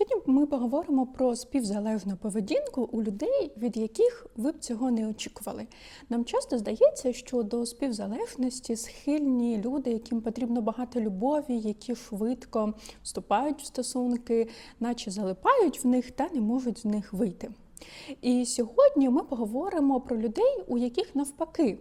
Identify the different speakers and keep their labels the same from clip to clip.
Speaker 1: Сьогодні ми поговоримо про співзалежну поведінку у людей, від яких ви б цього не очікували. Нам часто здається, що до співзалежності схильні люди, яким потрібно багато любові, які швидко вступають в стосунки, наче залипають в них та не можуть з них вийти. І сьогодні ми поговоримо про людей, у яких навпаки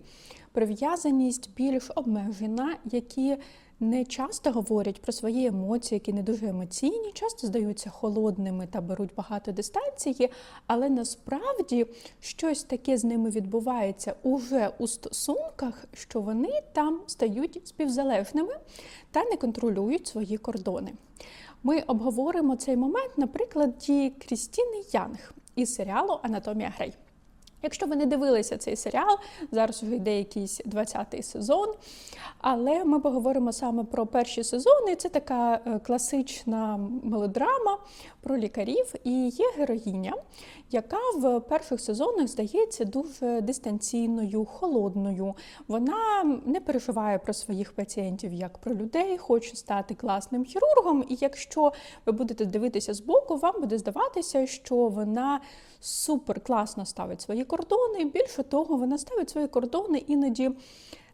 Speaker 1: прив'язаність більш обмежена, які не часто говорять про свої емоції, які не дуже емоційні, часто здаються холодними та беруть багато дистанції, але насправді щось таке з ними відбувається уже у стосунках, що вони там стають співзалежними та не контролюють свої кордони. Ми обговоримо цей момент на прикладі Крістіни Янг із серіалу Анатомія Грей. Якщо ви не дивилися цей серіал, зараз вже йде якийсь 20-й сезон. Але ми поговоримо саме про перші сезони. Це така е, класична мелодрама про лікарів. І є героїня, яка в перших сезонах здається дуже дистанційною, холодною. Вона не переживає про своїх пацієнтів як про людей, хоче стати класним хірургом. І якщо ви будете дивитися збоку, вам буде здаватися, що вона супер класно ставить свої кордони. Більше того, вона ставить свої кордони іноді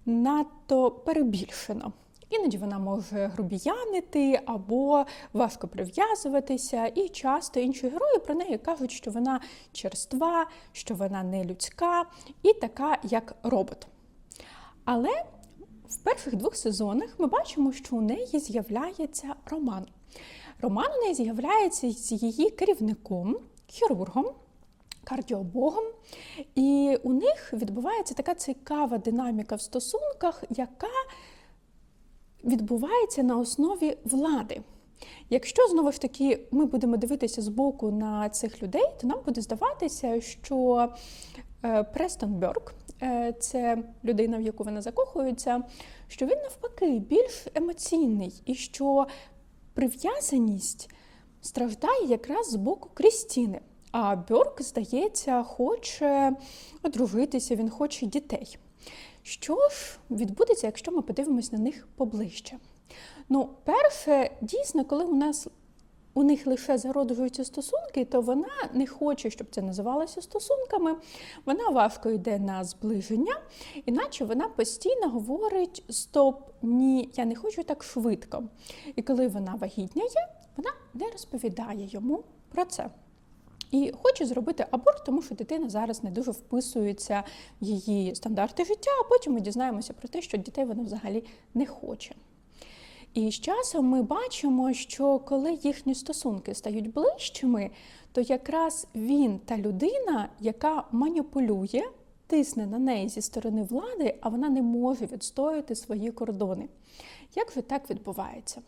Speaker 1: надто перебільшено. Іноді вона може грубіянити або важко прив'язуватися, і часто інші герої про неї кажуть, що вона черства, що вона не людська і така, як робот. Але в перших двох сезонах ми бачимо, що у неї з'являється роман. Роман у неї з'являється з її керівником, хірургом, кардіобогом. І у них відбувається така цікава динаміка в стосунках, яка відбувається на основі влади. Якщо знову ж таки ми будемо дивитися збоку на цих людей, то нам буде здаватися, що е, Престон Бьорк, е, це людина, в яку вона закохується, що він навпаки більш емоційний і що прив'язаність страждає якраз з боку Крістіни. А Бьорк, здається, хоче одружитися, він хоче дітей. Що ж відбудеться, якщо ми подивимось на них поближче? Ну, перше, дійсно, коли у нас у них лише зароджуються стосунки, то вона не хоче, щоб це називалося стосунками. Вона важко йде на зближення, іначе вона постійно говорить: Стоп, ні, я не хочу так швидко. І коли вона вагітняє, вона не розповідає йому про це. І хоче зробити аборт, тому що дитина зараз не дуже вписується в її стандарти життя, а потім ми дізнаємося про те, що дітей вона взагалі не хоче. І з часом ми бачимо, що коли їхні стосунки стають ближчими, то якраз він та людина, яка маніпулює, тисне на неї зі сторони влади, а вона не може відстояти свої кордони. Як же так відбувається?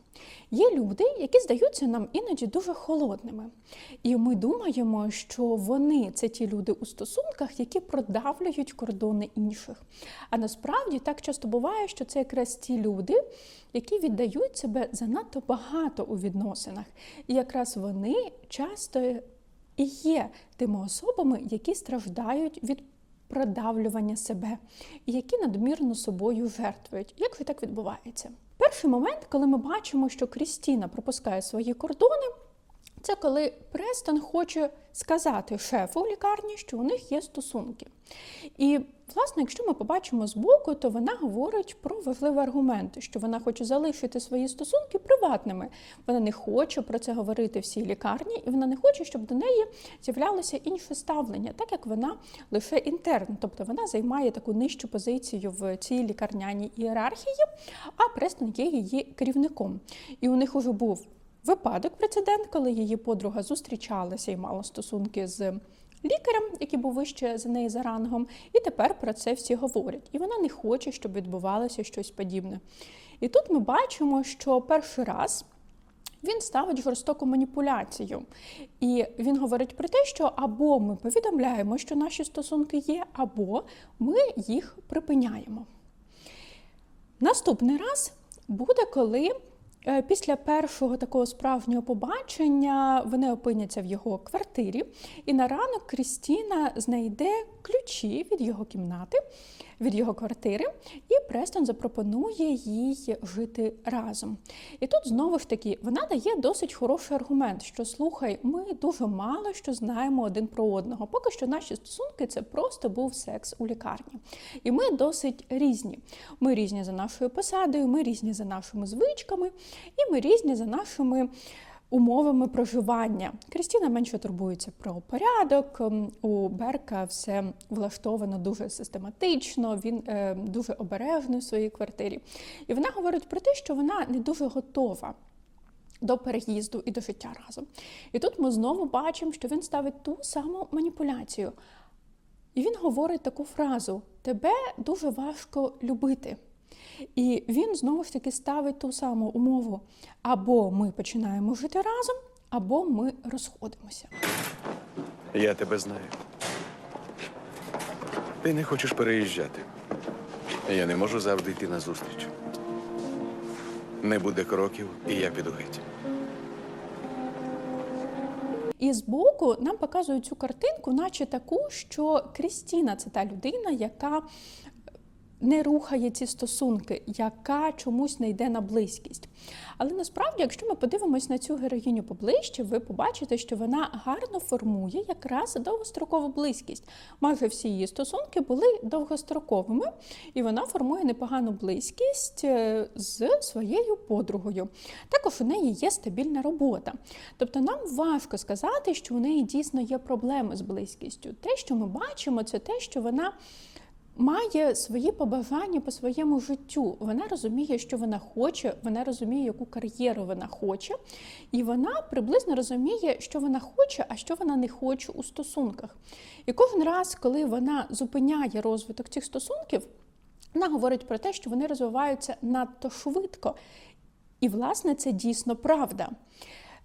Speaker 1: Є люди, які здаються нам іноді дуже холодними. І ми думаємо, що вони це ті люди у стосунках, які продавлюють кордони інших. А насправді так часто буває, що це якраз ті люди, які віддають себе занадто багато у відносинах. І якраз вони часто і є тими особами, які страждають від продавлювання себе, і які надмірно собою жертвують. Як же так відбувається? Перший момент, коли ми бачимо, що Крістіна пропускає свої кордони, це коли Престон хоче сказати шефу в лікарні, що у них є стосунки. І, власне, якщо ми побачимо збоку, то вона говорить про важливий аргумент, що вона хоче залишити свої стосунки приватними. Вона не хоче про це говорити всій лікарні, і вона не хоче, щоб до неї з'являлося інше ставлення, так як вона лише інтерн, тобто вона займає таку нижчу позицію в цій лікарняній ієрархії, а Престон є її керівником. І у них уже був випадок прецедент, коли її подруга зустрічалася і мала стосунки з лікарем, який був вище за неї за рангом, і тепер про це всі говорять. І вона не хоче, щоб відбувалося щось подібне. І тут ми бачимо, що перший раз. Він ставить жорстоку маніпуляцію, і він говорить про те, що або ми повідомляємо, що наші стосунки є, або ми їх припиняємо. Наступний раз буде, коли після першого такого справжнього побачення вони опиняться в його квартирі, і на ранок Крістіна знайде ключі від його кімнати від його квартири, і Престон запропонує їй жити разом. І тут знову ж таки вона дає досить хороший аргумент, що слухай, ми дуже мало що знаємо один про одного. Поки що наші стосунки це просто був секс у лікарні. І ми досить різні. Ми різні за нашою посадою, ми різні за нашими звичками, і ми різні за нашими. Умовами проживання Крістіна менше турбується про порядок. ем, У Берка все влаштовано дуже систематично. Він е, дуже обережний в своїй квартирі. І вона говорить про те, що вона не дуже готова до переїзду і до життя разом. І тут ми знову бачимо, що він ставить ту саму маніпуляцію. І він говорить таку фразу: Тебе дуже важко любити. І він знову ж таки ставить ту саму умову: або ми починаємо жити разом, або ми розходимося.
Speaker 2: Я тебе знаю. Ти не хочеш переїжджати. Я не можу завжди йти на зустріч. Не буде кроків, і я піду геть.
Speaker 1: І збоку нам показують цю картинку, наче таку, що Крістіна це та людина, яка не рухає ці стосунки, яка чомусь не йде на близькість. Але насправді, якщо ми подивимось на цю героїню поближче, ви побачите, що вона гарно формує якраз довгострокову близькість. Майже всі її стосунки були довгостроковими, і вона формує непогану близькість е, з своєю подругою. Також у неї є стабільна робота. Тобто нам важко сказати, що у неї дійсно є проблеми з близькістю. Те, що ми бачимо, це те, що вона має свої побажання по своєму життю. Вона розуміє, що вона хоче, вона розуміє, яку кар'єру вона хоче, і вона приблизно розуміє, що вона хоче, а що вона не хоче у стосунках. І кожен раз, коли вона зупиняє розвиток цих стосунків, вона говорить про те, що вони розвиваються надто швидко. І, власне, це дійсно правда.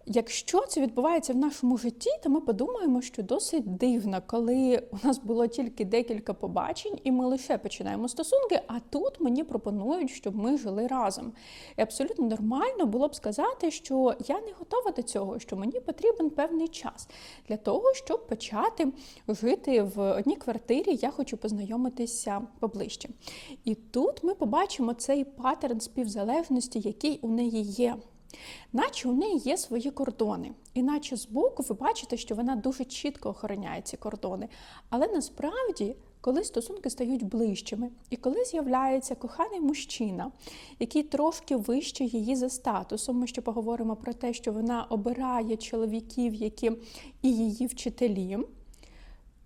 Speaker 1: Якщо це відбувається в нашому житті, то ми подумаємо, що досить дивно, коли у нас було тільки декілька побачень, і ми лише починаємо стосунки, а тут мені пропонують, щоб ми жили разом. І абсолютно нормально було б сказати, що я не готова до цього, що мені потрібен певний час для того, щоб почати жити в одній квартирі. Я хочу познайомитися поближче. І тут ми побачимо цей паттерн співзалежності, який у неї є. Наче у неї є свої кордони, іначе збоку ви бачите, що вона дуже чітко охороняє ці кордони. Але насправді, коли стосунки стають ближчими, і коли з'являється коханий мужчина, який трошки вище її за статусом, ми ще поговоримо про те, що вона обирає чоловіків, які і її вчителі,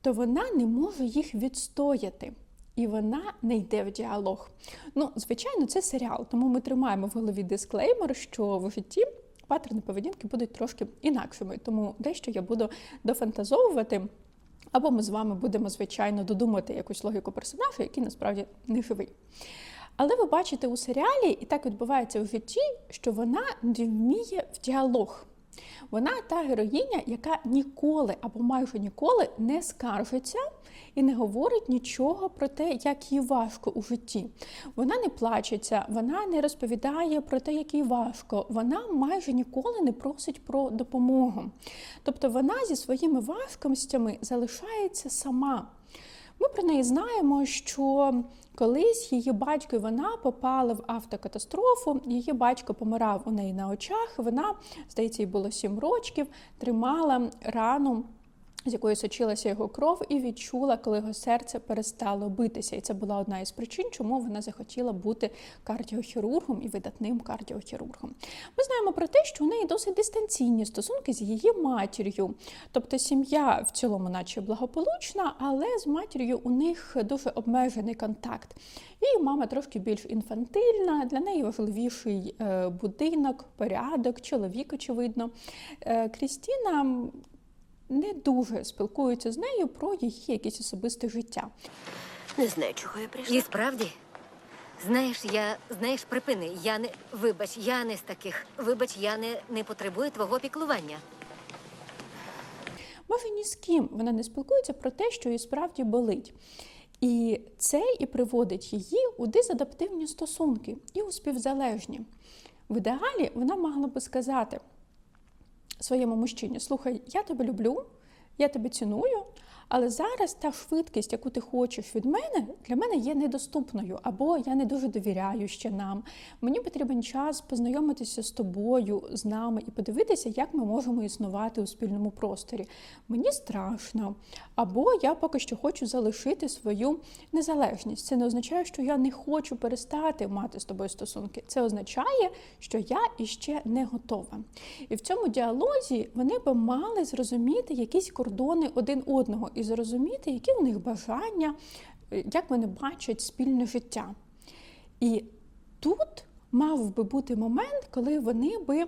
Speaker 1: то вона не може їх відстояти. І вона не йде в діалог. Ну, звичайно, це серіал, тому ми тримаємо в голові дисклеймер, що в житті паттерни поведінки будуть трошки інакшими. Тому дещо я буду дофантазовувати, або ми з вами будемо, звичайно, додумати якусь логіку персонажа, який насправді не живий. Але ви бачите у серіалі, і так відбувається в житті, що вона не вміє в діалог. Вона та героїня, яка ніколи або майже ніколи не скаржиться і не говорить нічого про те, як їй важко у житті. Вона не плачеться, вона не розповідає про те, як їй важко. Вона майже ніколи не просить про допомогу. Тобто вона зі своїми важкостями залишається сама. Ми про неї знаємо, що колись її батько і вона попали в автокатастрофу. Її батько помирав у неї на очах. Вона, здається, їй було сім років, тримала рану. З якої сочилася його кров, і відчула, коли його серце перестало битися. І це була одна із причин, чому вона захотіла бути кардіохірургом і видатним кардіохірургом. Ми знаємо про те, що у неї досить дистанційні стосунки з її матір'ю. Тобто сім'я в цілому, наче благополучна, але з матір'ю у них дуже обмежений контакт. І мама трошки більш інфантильна, для неї важливіший е, будинок, порядок, чоловік, очевидно. Е, Крістіна не дуже спілкуються з нею про її якесь особисте життя.
Speaker 3: Не знаю, чого я прийшла.
Speaker 4: І справді, знаєш, я знаєш, припини. Я не вибач, я не з таких. Вибач, я не, не потребую твого піклування.
Speaker 1: Може, ні з ким вона не спілкується про те, що їй справді болить. І це і приводить її у дезадаптивні стосунки і у співзалежні. В ідеалі вона могла би сказати своєму мужчині: слухай, я тебе люблю, я тебе ціную, Але зараз та швидкість, яку ти хочеш від мене, для мене є недоступною, або я не дуже довіряю ще нам. Мені потрібен час познайомитися з тобою, з нами і подивитися, як ми можемо існувати у спільному просторі. Мені страшно, або я поки що хочу залишити свою незалежність. Це не означає, що я не хочу перестати мати з тобою стосунки. Це означає, що я іще не готова. І в цьому діалозі вони би мали зрозуміти якісь кордони один одного і зрозуміти, які у них бажання, е, як вони бачать спільне життя. І тут мав би бути момент, коли вони би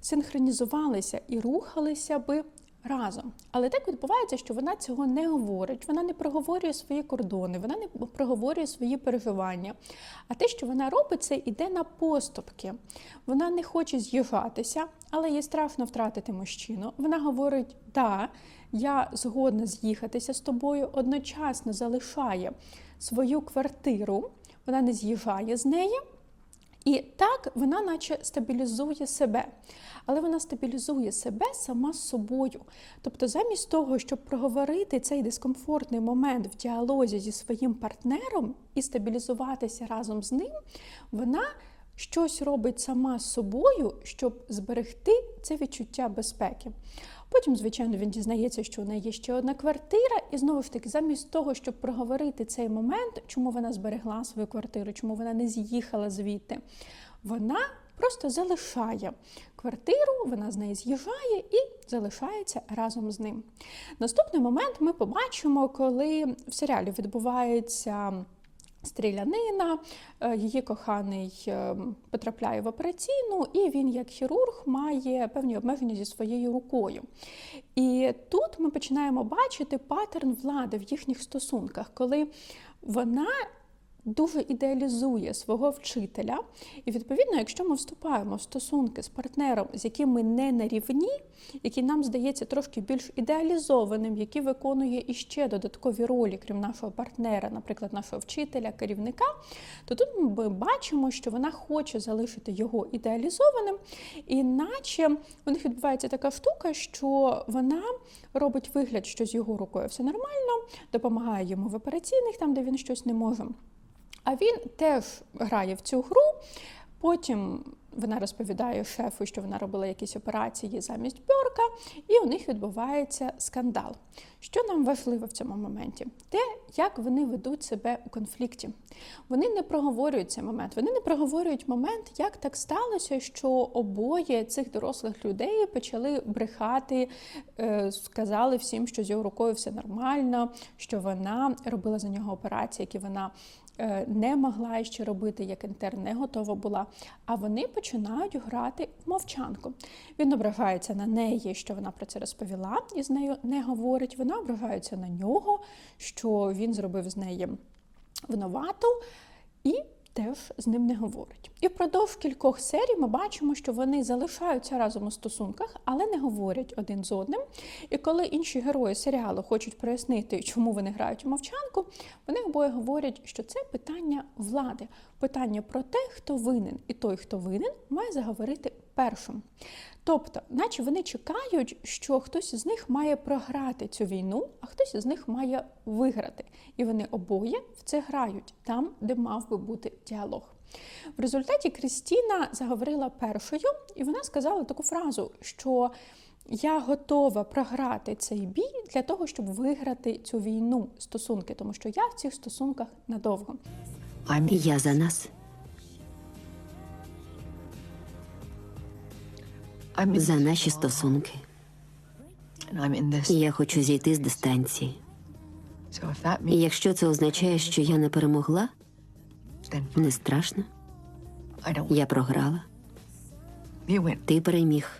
Speaker 1: синхронізувалися і рухалися би разом. Але так відбувається, що вона цього не говорить, вона не проговорює свої кордони, вона не проговорює свої переживання. А те, що вона робить, це йде на поступки. Вона не хоче з'їжджатися, але їй страшно втратити мужчину. Вона говорить: да, я згодна з'їхатися з тобою, одночасно залишає свою квартиру, вона не з'їжджає з неї. І так вона наче стабілізує себе. Але вона стабілізує себе сама з собою. Тобто, замість того, щоб проговорити цей дискомфортний момент в діалозі зі своїм партнером і стабілізуватися разом з ним, вона щось робить сама з собою, щоб зберегти це відчуття безпеки. Потім, звичайно, він дізнається, що у неї є ще одна квартира, і знову ж таки, замість того, щоб проговорити цей момент, чому вона зберегла свою квартиру, чому вона не з'їхала звідти, вона просто залишає квартиру, вона з неї з'їжджає і залишається разом з ним. Наступний момент ми побачимо, коли в серіалі відбувається. Стрілянина, е, її коханий е, потрапляє в операційну, і він, як хірург, має певні обмеження зі своєю рукою. І тут ми починаємо бачити паттерн влади в їхніх стосунках, коли вона дуже ідеалізує свого вчителя. І відповідно, якщо ми вступаємо в стосунки з партнером, з яким ми не на рівні, який нам здається трошки більш ідеалізованим, який виконує іще додаткові ролі, крім нашого партнера, наприклад, нашого вчителя, керівника, то тут ми бачимо, що вона хоче залишити його ідеалізованим, і наче у них відбувається така штука, що вона робить вигляд, що з його рукою все нормально, допомагає йому в операційних, там де він щось не може. А він теж грає в цю гру. Потім вона розповідає шефу, що вона робила якісь операції замість Бьорка, і у них відбувається скандал. Що нам важливо в цьому моменті? Те, як вони ведуть себе у конфлікті. Вони не проговорюють цей момент. Вони не проговорюють момент, як так сталося, що обоє цих дорослих людей почали брехати, е, сказали всім, що з його рукою все нормально, що вона робила за нього операції, які вона не могла ще робити, як інтерн не готова була. А вони починають грати в мовчанку. Він ображається на неї, що вона про це розповіла і з нею не говорить. Вона ображається на нього, що він зробив з неї винувату і теж з ним не говорить. І впродовж кількох серій ми бачимо, що вони залишаються разом у стосунках, але не говорять один з одним. І коли інші герої серіалу хочуть прояснити, чому вони грають у мовчанку, вони обоє говорять, що це питання влади, питання про те, хто винен, і той, хто винен, має заговорити першим. Тобто, наче вони чекають, що хтось із них має програти цю війну, а хтось із них має виграти. І вони обоє в це грають там, де мав би бути діалог. В результаті Крістіна заговорила першою, і вона сказала таку фразу, що я готова програти цей бій для того, щоб виграти цю війну стосунки, тому що я в цих стосунках надовго.
Speaker 3: Я за нас. За наші стосунки. Я хочу зійти з дистанції. І якщо це означає, що я не перемогла, не страшно. Я програла. Ти переміг.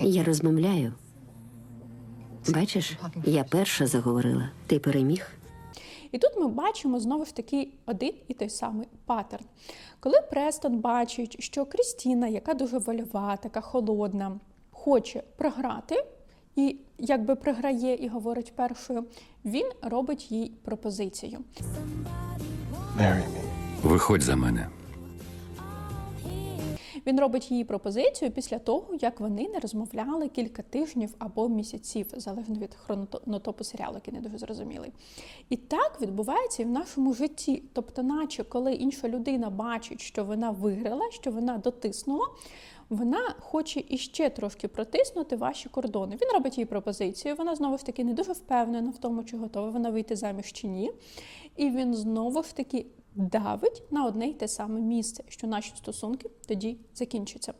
Speaker 3: Я розмовляю. Бачиш, я перша заговорила. Ти переміг.
Speaker 1: І тут ми бачимо знову ж таки один і той самий паттерн. Коли Престон бачить, що Крістіна, яка дуже вольова, така холодна, хоче програти, і якби програє і говорить першою, він робить їй пропозицію.
Speaker 5: Виходь за мене.
Speaker 1: Він робить їй пропозицію після того, як вони не розмовляли кілька тижнів або місяців, залежно від хронотопу серіалу, який не дуже зрозумілий. І так відбувається і в нашому житті. Тобто, наче коли інша людина бачить, що вона виграла, що вона дотиснула. Вона хоче іще трошки протиснути ваші кордони. Він робить їй пропозицію. Вона знову ж таки не дуже впевнена в тому, чи готова вона вийти заміж чи ні. І він знову ж таки давить на одне й те саме місце, що наші стосунки тоді закінчаться.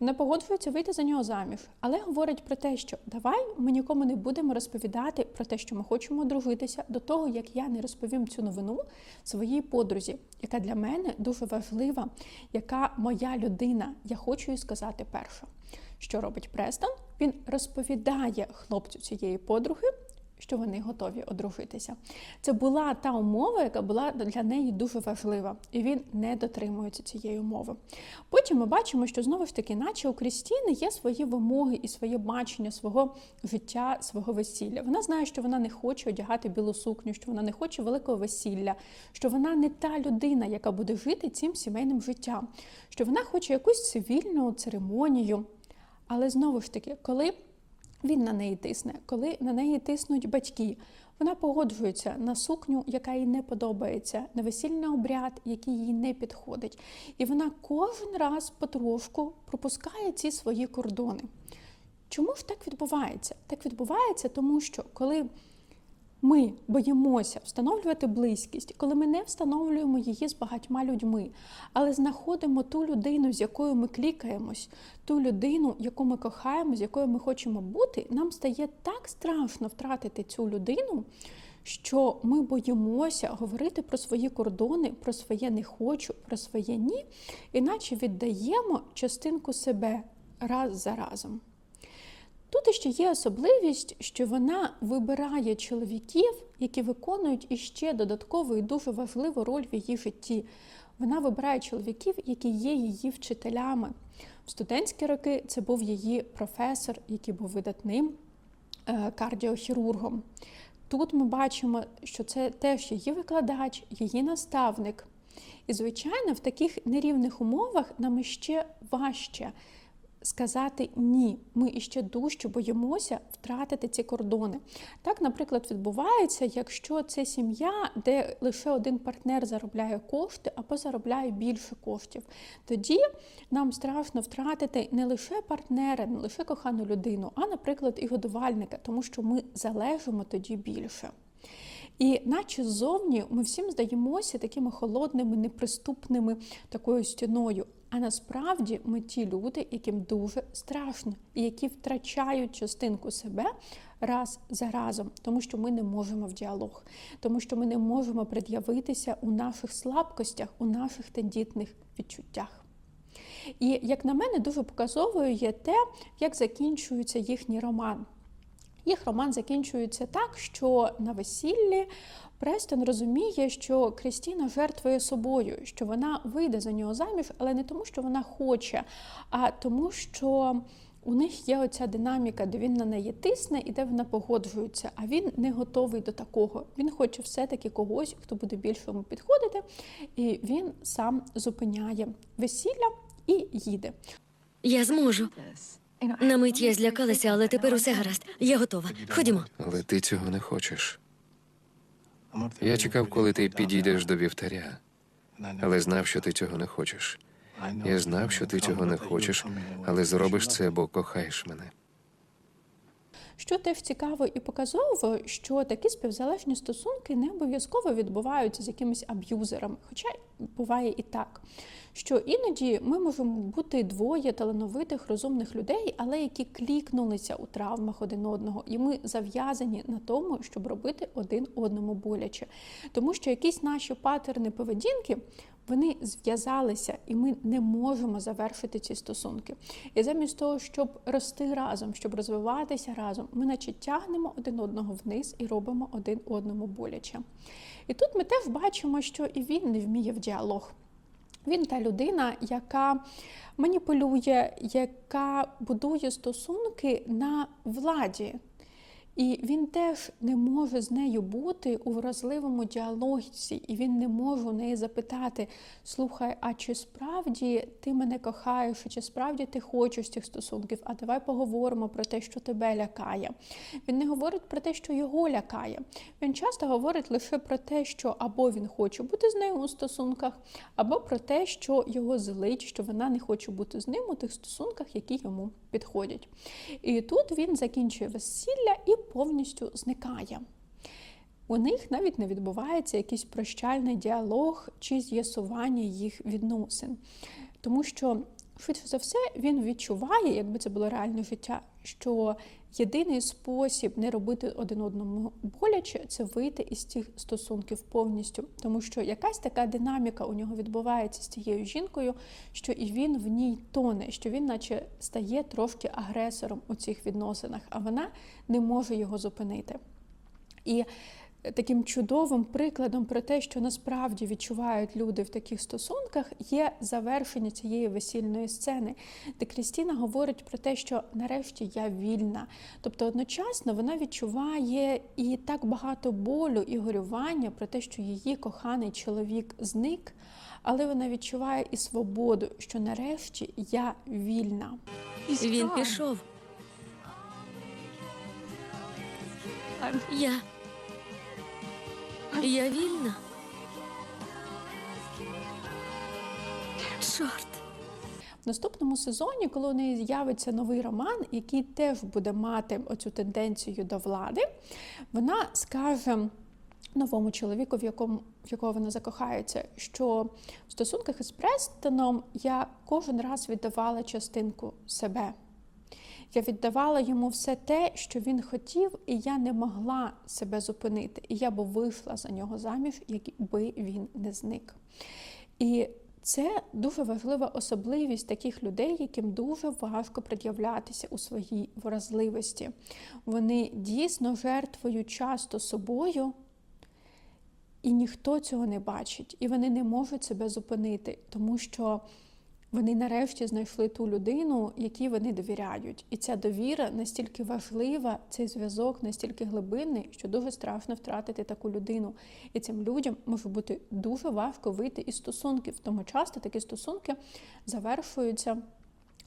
Speaker 1: Вона погоджується вийти за нього заміж, але говорить про те, що давай ми нікому не будемо розповідати про те, що ми хочемо одружитися, до того як я не розповім цю новину своїй подрузі, яка для мене дуже важлива, яка моя людина. Я хочу їй сказати перше. Що робить Престон? Він розповідає хлопцю цієї подруги, що вони готові одружитися. Це була та умова, яка була для неї дуже важлива, і він не дотримується цієї умови. Потім ми бачимо, що знову ж таки, наче у Крістіни є свої вимоги і своє бачення свого життя, свого весілля. Вона знає, що вона не хоче одягати білу сукню, що вона не хоче великого весілля, що вона не та людина, яка буде жити цим сімейним життям, що вона хоче якусь цивільну церемонію. Але знову ж таки, коли він на неї тисне, коли на неї тиснуть батьки, вона погоджується на сукню, яка їй не подобається, на весільний обряд, який їй не підходить. І вона кожен раз потрошку пропускає ці свої кордони. Чому ж так відбувається? Так відбувається, тому що коли ми боїмося встановлювати близькість, коли ми не встановлюємо її з багатьма людьми, але знаходимо ту людину, з якою ми клікаємось, ту людину, яку ми кохаємо, з якою ми хочемо бути, нам стає так страшно втратити цю людину, що ми боїмося говорити про свої кордони, про своє не хочу, про своє ні, іначе віддаємо частинку себе раз за разом. Тут ще є особливість, що вона вибирає чоловіків, які виконують іще додаткову і дуже важливу роль в її житті. Вона вибирає чоловіків, які є її вчителями. В студентські роки це був її професор, який був видатним е, кардіохірургом. Тут ми бачимо, що це теж її викладач, її наставник. І, звичайно, в таких нерівних умовах нам іще важче сказати ні. Ми іще дужче боїмося втратити ці кордони. Так, наприклад, відбувається, якщо це сім'я, де лише один партнер заробляє кошти або заробляє більше коштів. Тоді нам страшно втратити не лише партнера, не лише кохану людину, а, наприклад, і годувальника, тому що ми залежимо тоді більше. І наче ззовні ми всім здаємося такими холодними, неприступними такою стіною. А насправді ми ті люди, яким дуже страшно, і які втрачають частинку себе раз за разом, тому що ми не можемо в діалог, тому що ми не можемо пред'явитися у наших слабкостях, у наших тендітних відчуттях. І, як на мене, дуже показовою є те, як закінчується їхній роман. Їх роман закінчується так, що на весіллі Престон розуміє, що Крістіна жертвує собою, що вона вийде за нього заміж, але не тому, що вона хоче, а тому, що у них є оця динаміка, де він на неї тисне і де вона погоджується. А він не готовий до такого. Він хоче все-таки когось, хто буде більше йому підходити, і він сам зупиняє весілля і їде.
Speaker 3: Я зможу. На мить я злякалася, але тепер усе гаразд. Я готова. Ходімо.
Speaker 5: Але ти цього не хочеш. Я чекав, коли ти підійдеш до вівтаря, але знав, що ти цього не хочеш. Я знав, що ти цього не хочеш, але зробиш це, бо кохаєш мене.
Speaker 1: Що теж цікаво і показово, що такі співзалежні стосунки не обов'язково відбуваються з якимись аб'юзерами, хоча буває і так. Що іноді ми можемо бути двоє талановитих, розумних людей, але які клікнулися у травмах один одного, і ми зав'язані на тому, щоб робити один одному боляче. Тому що якісь наші патерни поведінки вони зв'язалися, і ми не можемо завершити ці стосунки. І замість того, щоб рости разом, щоб розвиватися разом, ми наче тягнемо один одного вниз і робимо один одному боляче. І тут ми теж бачимо, що і він не вміє в діалог. Він та людина, яка маніпулює, яка будує стосунки на владі. І він теж не може з нею бути у вразливому діалозі, і він не може у неї запитати: слухай, а чи справді ти мене кохаєш, чи справді ти хочеш цих стосунків? А давай поговоримо про те, що тебе лякає. Він не говорить про те, що його лякає. Він часто говорить лише про те, що або він хоче бути з нею у стосунках, або про те, що його злить, що вона не хоче бути з ним у тих стосунках, які йому підходять. І тут він закінчує весілля і повністю зникає. У них навіть не відбувається якийсь прощальний діалог чи з'ясування їх відносин. Тому що, швидше за все, він відчуває, якби це було реальне життя, що єдиний спосіб не робити один одному боляче це вийти із цих стосунків повністю. Тому що якась така динаміка у нього відбувається з тією жінкою, що і він в ній тоне, що він, наче, стає трошки агресором у цих відносинах, а вона не може його зупинити. І таким чудовим прикладом про те, що насправді відчувають люди в таких стосунках, є завершення цієї весільної сцени, де Крістіна говорить про те, що нарешті я вільна. Тобто одночасно вона відчуває і так багато болю і горювання про те, що її коханий чоловік зник, але вона відчуває і свободу, що нарешті я вільна.
Speaker 6: Він пішов. Я. Я вільна. Чорт.
Speaker 1: В наступному сезоні, коли у неї з'явиться новий роман, який теж буде мати оцю тенденцію до влади, вона скаже новому чоловіку, в якому в якого вона закохається, що в стосунках із Престоном я кожен раз віддавала частинку себе. Я віддавала йому все те, що він хотів, і я не могла себе зупинити. І я б вийшла за нього заміж, якби він не зник. І це дуже важлива особливість таких людей, яким дуже важко пред'являтися у своїй вразливості. Вони дійсно жертвують часто собою, і ніхто цього не бачить, і вони не можуть себе зупинити, тому що вони нарешті знайшли ту людину, якій вони довіряють. І ця довіра настільки важлива, цей зв'язок настільки глибинний, що дуже страшно втратити таку людину. І цим людям може бути дуже важко вийти із стосунків. Тому часто такі стосунки завершуються.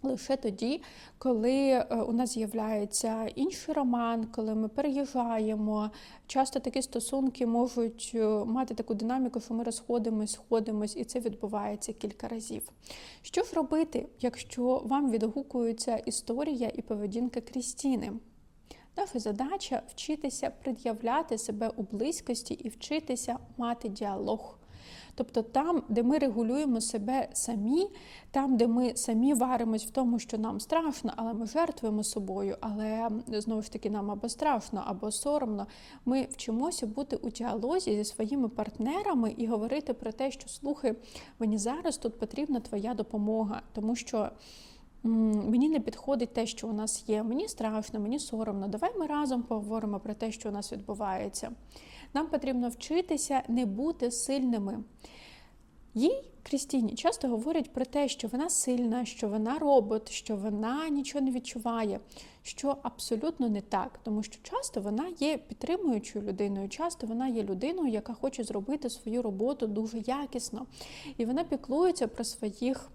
Speaker 1: Лише тоді, коли е, у нас з'являється інший роман, коли ми переїжджаємо. Часто такі стосунки можуть е, мати таку динаміку, що ми розходимось, сходимось, і це відбувається кілька разів. Що ж робити, якщо вам відгукується історія і поведінка Крістіни? Наша задача вчитися пред'являти себе у близькості і вчитися мати діалог. Тобто там, де ми регулюємо себе самі, там, де ми самі варимось в тому, що нам страшно, але ми жертвуємо собою, але знову ж таки нам або страшно, або соромно. Ми вчимося бути у діалозі зі своїми партнерами і говорити про те, що слухай, мені зараз тут потрібна твоя допомога, тому що. Мені не підходить те, що у нас є. Мені страшно, мені соромно. Давай ми разом поговоримо про те, що у нас відбувається. Нам потрібно вчитися не бути сильними. Їй Крістіні часто говорять про те, що вона сильна, що вона робот, що вона нічого не відчуває, що абсолютно не так, тому що часто вона є підтримуючою людиною, часто вона є людиною, яка хоче зробити свою роботу дуже якісно, і вона піклується про своїх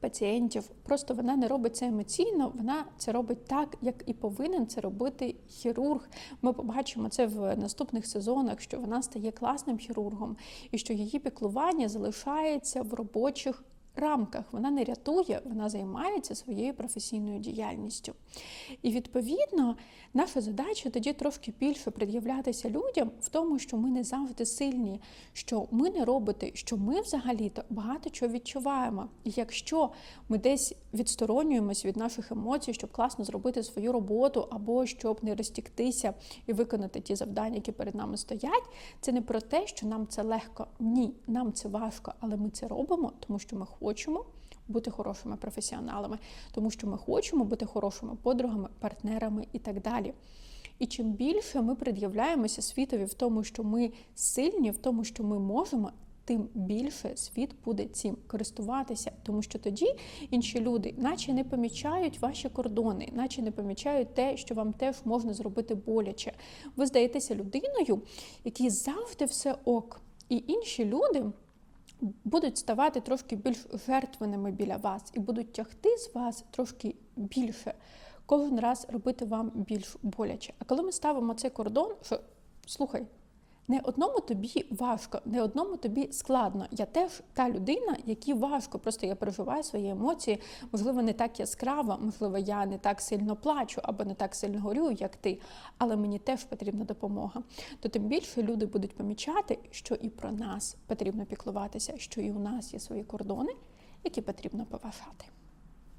Speaker 1: пацієнтів. Просто вона не робить це емоційно, вона це робить так, як і повинен це робити хірург. Ми побачимо це в наступних сезонах, що вона стає класним хірургом і що її піклування залишається в робочих. Рамках вона не рятує, вона займається своєю професійною діяльністю. І відповідно наша задача тоді трошки більше пред'являтися людям в тому, що ми не завжди сильні, що ми не роботи, що ми взагалі-то багато чого відчуваємо. І якщо ми десь відсторонюємось від наших емоцій, щоб класно зробити свою роботу, або щоб не розтіктися і виконати ті завдання, які перед нами стоять, це не про те, що нам це легко. Ні, нам це важко, але ми це робимо, тому що ми хочемо бути хорошими професіоналами, тому що ми хочемо бути хорошими подругами, партнерами і так далі. І чим більше ми пред'являємося світові в тому, що ми сильні, в тому, що ми можемо, тим більше світ буде цим користуватися, тому що тоді інші люди, наче не помічають ваші кордони, наче не помічають те, що вам теж можна зробити боляче. Ви здаєтеся людиною, якій завжди все ок, і інші люди будуть ставати трошки більш жертвеними біля вас і будуть тягти з вас трошки більше, кожен раз робити вам більш боляче. А коли ми ставимо цей кордон, що слухай. Не одному тобі важко, не одному тобі складно. Я теж та людина, якій важко. Просто я переживаю свої емоції. Можливо, не так яскраво, можливо, я не так сильно плачу або не так сильно горюю, як ти. Але мені теж потрібна допомога. То тим більше люди будуть помічати, що і про нас потрібно піклуватися, що і у нас є свої кордони, які потрібно поважати.